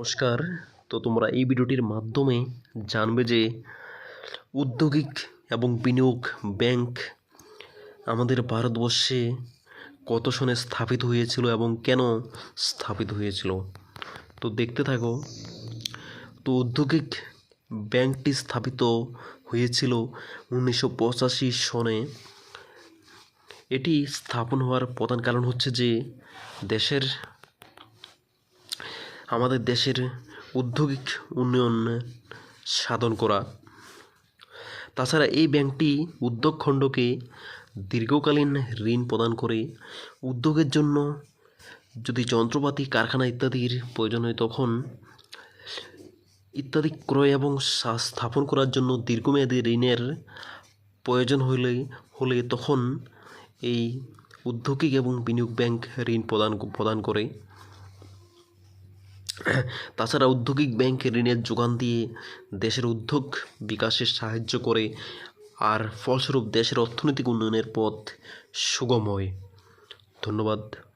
নমস্কার। তো তোমরা এই ভিডিওটির মাধ্যমে জানবে যে উদ্যোগিক এবং বিনিয়োগ ব্যাংক আমাদের ভারতবর্ষে কত সনে স্থাপিত হয়েছিল এবং কেন স্থাপিত হয়েছিল। তো দেখতে থাকো। তো উদ্যোগিক ব্যাংকটি স্থাপিত হয়েছিল উনিশশো পঁচাশি সনে। এটি স্থাপন হওয়ার প্রধান কারণ হচ্ছে যে দেশের আমাদের দেশের উদ্যোগিক উন্নয়ন সাধন করা। তাছাড়া এই ব্যাংকটি উদ্যোগ খণ্ডকে দীর্ঘকালীন ঋণ প্রদান করে, উদ্যোগের জন্য যদি যন্ত্রপাতি, কারখানা ইত্যাদির প্রয়োজন হয় তখন ইত্যাদি ক্রয় এবং স্থাপন করার জন্য দীর্ঘমেয়াদী ঋণের প্রয়োজন হলে হলে তখন এই উদ্যোগিক এবং বিনিয়োগ ব্যাংক ঋণ প্রদান প্রদান করে। তাছাড়া উদ্যোগিক ব্যাংকে ঋণের যোগান দিয়ে দেশের উদ্যোগ বিকাশে সাহায্য করে আর ফলস্বরূপ দেশের অর্থনৈতিক উন্নয়নের পথ সুগম হয়। ধন্যবাদ।